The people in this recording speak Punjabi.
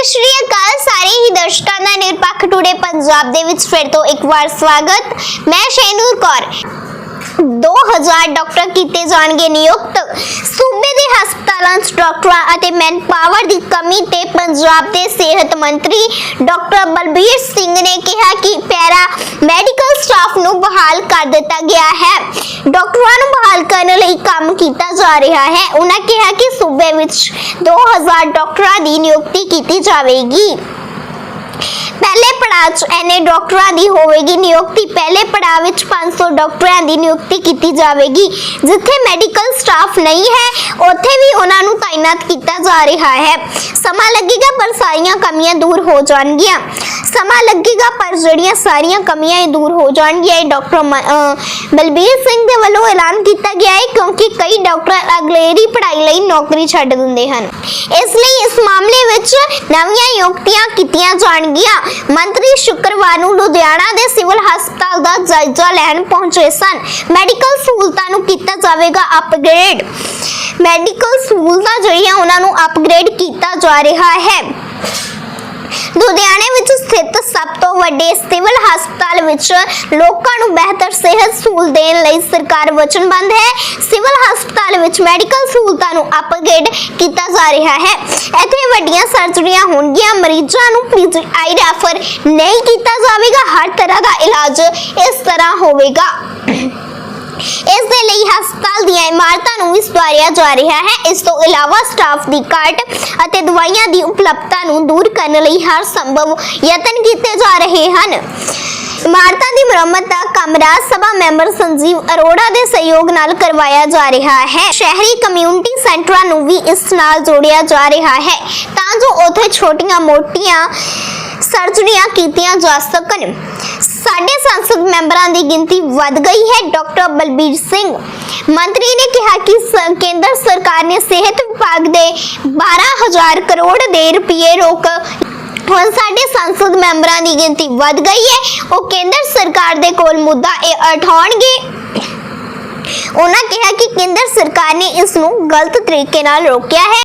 ਸਤਿ ਸ਼੍ਰੀ ਅਕਾਲ ਸਾਰੇ ਹੀ ਦਰਸ਼ਕਾਂ ਦਾ ਨਿਰਪੱਖ ਟੂਡੇ ਪੰਜਾਬ ਦੇ ਵਿੱਚ ਫਿਰ ਤੋਂ ਇੱਕ ਵਾਰ ਸਵਾਗਤ। ਮੈਂ ਸ਼ੈਨੂਰ ਕੌਰ। 2000 ਡਾਕਟਰ ਕੀਤੇ ਜਾਣਗੇ ਨਿਯੁਕਤ। ਸੂਬੇ ਦੇ ਹਸਪਤਾਲਾਂ 'ਚ ਡਾਕਟਰਾਂ ਅਤੇ ਮੈਨ ਪਾਵਰ ਦੀ ਕਮੀ ਤੇ ਪੰਜਾਬ ਦੇ ਸਿਹਤ ਮੰਤਰੀ ਡਾਕਟਰ ਬਲਬੀਰ ਸਿੰਘ ਨੇ ਕਿਹਾ ਕਿ ਪੈਰਾ ਮੈਡੀਕਲ ਸਟਾਫ ਨੂੰ ਬਹਾਲ ਕਰ ਦਿੱਤਾ ਗਿਆ ਹੈ। ਡਾਕਟਰਾਂ ਨੂੰ ਬਹਾਲ ਕਰਨ ਲਈ ਕੰਮ ਕੀਤਾ ਜਾ ਰਿਹਾ ਹੈ। ਉਹਨਾਂ ਕਿਹਾ ਕਿ ਸੂਬੇ ਵਿੱਚ 2000 ਡਾਕਟਰਾਂ ਦੀ ਨਿਯੁਕਤੀ ਕੀਤੀ ਜਾਵੇਗੀ। ਪਹਿਲੇ ਐਨੇ ਡਾਕਟਰਾਂ ਦੀ ਹੋਵੇਗੀ ਨਿਯੁਕਤੀ, ਪਹਿਲੇ ਪੜਾਅ ਵਿੱਚ 500 ਡਾਕਟਰਾਂ ਦੀ ਨਿਯੁਕਤੀ ਕੀਤੀ ਜਾਵੇਗੀ। ਜਿੱਥੇ ਮੈਡੀਕਲ ਸਟਾਫ ਨਹੀਂ ਹੈ, ਉੱਥੇ ਵੀ ਉਹਨਾਂ ਨੂੰ ਤਾਇਨਾਤ ਕੀਤਾ ਜਾ ਰਿਹਾ ਹੈ। ਸਮਾਂ ਲੱਗੇਗਾ ਪਰ ਸਾਰੀਆਂ ਕਮੀਆਂ ਦੂਰ ਹੋ ਜਾਣਗੀਆਂ। ਸਮਾਂ ਲੱਗੇਗਾ ਪਰ ਜਿਹੜੀਆਂ ਸਾਰੀਆਂ ਕਮੀਆਂ ਇਹ ਦੂਰ ਹੋ ਜਾਣਗੀਆਂ, ਇਹ ਡਾਕਟਰ ਬਲਬੀਰ ਸਿੰਘ ਦੇ ਵੱਲੋਂ ਐਲਾਨ ਕੀਤਾ ਗਿਆ ਹੈ ਕਿਉਂਕਿ ਕਈ ਡਾਕਟਰ ਅਗਲੇਰੀ ਪੜ੍ਹਾਈ ਲਈ ਨੌਕਰੀ ਛੱਡ ਦਿੰਦੇ ਹਨ। ਇਸ ਲਈ ਇਸ ਮਾਮਲੇ ਵਿੱਚ ਨਵੀਆਂ ਨਿਯੁਕਤੀਆਂ ਕੀਤੀਆਂ ਜਾਣਗੀਆਂ। ਮੰਤਰੀ ਸ਼ੁੱਕਰਵਾਰ ਨੂੰ ਲੁਧਿਆਣਾ ਦੇ ਸਿਵਲ ਹਸਪਤਾਲ ਦਾ ਜਾਇਜ਼ਾ ਲੈਣ ਪਹੁੰਚੇ ਸਨ। ਮੈਡੀਕਲ ਸਹੂਲਤਾਂ ਨੂੰ ਕੀਤਾ ਜਾਵੇਗਾ ਅਪਗ੍ਰੇਡ ਮੈਡੀਕਲ ਸਹੂਲਤਾਂ ਜਿਹੜੀਆਂ ਉਹਨਾਂ ਨੂੰ ਅਪਗ੍ਰੇਡ ਕੀਤਾ ਜਾ ਰਿਹਾ ਹੈ। ਲੁਧਿਆਣੇ ਵਿੱਚ ਸਥਿਤ ਸਭ ਤੋਂ ਵੱਡੇ ਸਿਵਲ ਹਸਪਤਾਲ ਵਿੱਚ ਲੋਕਾਂ ਨੂੰ ਬਿਹਤਰ ਸਿਹਤ ਸਹੂਲਤ ਦੇਣ ਲਈ ਸਰਕਾਰ ਵਚਨਬੱਧ ਹੈ। ਸਿਵਲ ਹਸਪਤਾਲ ਵਿੱਚ ਮੈਡੀਕਲ ਸਹੂਲਤਾਂ ਨੂੰ ਅਪਗ੍ਰੇਡ ਕੀਤਾ ਜਾ ਰਿਹਾ ਹੈ। ਇੱਥੇ ਵੱਡੀਆਂ ਸਰਜਰੀਆਂ ਹੋਣਗੀਆਂ। ਮਰੀਜ਼ਾਂ ਨੂੰ ਪੀਜੀਆਈ ਰੈਫਰ ਨਹੀਂ ਕੀਤਾ ਜਾਵੇਗਾ। ਹਰ ਤਰ੍ਹਾਂ ਦਾ ਇਲਾਜ ਇਸ ਤਰ੍ਹਾਂ ਹੋਵੇਗਾ। ਇਸ ਦੇ ਲਈ ਹਸਪਤਾਲ ਦੀਆਂ ਇਮਾਰਤਾਂ ਨੂੰ ਵੀ ਸੁਧਾਰਿਆ ਜਾ ਰਿਹਾ ਹੈ। ਇਸ ਤੋਂ ਇਲਾਵਾ ਸਟਾਫ ਦੀ ਘਾਟ ਅਤੇ ਦਵਾਈਆਂ ਦੀ ਉਪਲਬਧਤਾ ਨੂੰ ਦੂਰ ਕਰਨ ਲਈ ਹਰ ਸੰਭਵ ਯਤਨ ਕੀਤੇ ਜਾ ਰਹੇ ਹਨ। ਇਮਾਰਤਾਂ ਦੀ ਮੁਰੰਮਤ ਦਾ ਕੰਮ ਰਾਜ ਸਭਾ ਮੈਂਬਰ ਸੰਜੀਵ ਅਰੋੜਾ ਦੇ ਸਹਿਯੋਗ ਨਾਲ ਕਰਵਾਇਆ ਜਾ ਰਿਹਾ ਹੈ। ਸ਼ਹਿਰੀ ਕਮਿਊਨਿਟੀ ਸੈਂਟਰਾਂ ਨੂੰ ਵੀ ਇਸ ਨਾਲ ਜੋੜਿਆ ਜਾ ਰਿਹਾ ਹੈ ਤਾਂ ਜੋ ਉੱਥੇ ਛੋਟੀਆਂ-ਮੋਟੀਆਂ ਸਰਜਰੀਆਂ ਕੀਤੀਆਂ ਜਾ ਸਕਣ। ਸਾਡੇ ਸੰਸਦ ਮੈਂਬਰਾਂ ਦੀ ਗਿਣਤੀ ਵੱਧ ਗਈ ਹੈ, ਡਾਕਟਰ ਬਲਬੀਰ ਸਿੰਘ। ਮੰਤਰੀ ਨੇ ਕਿਹਾ ਕਿ ਸ- ਕੇਂਦਰ ਸਰਕਾਰ ਨੇ ਸਿਹਤ ਵਿਭਾਗ ਦੇ 12000 ਕਰੋੜ ਦੇ ਰੁਪਏ ਰੋਕ, ਹੁਣ ਸਾਡੇ ਸੰਸਦ ਮੈਂਬਰਾਂ ਦੀ ਗਿਣਤੀ ਵੱਧ ਗਈ ਹੈ। ਉਹ ਕੇਂਦਰ ਸਰਕਾਰ ਦੇ ਕੋਲ ਮੁੱਦਾ ਇਹ ਉਠਾਉਣਗੇ। ਉਹਨਾਂ ਕਿਹਾ ਕਿ ਕੇਂਦਰ ਸਰਕਾਰ ਨੇ ਇਸ ਨੂੰ ਗਲਤ ਤਰੀਕੇ ਨਾਲ ਰੋਕਿਆ ਹੈ।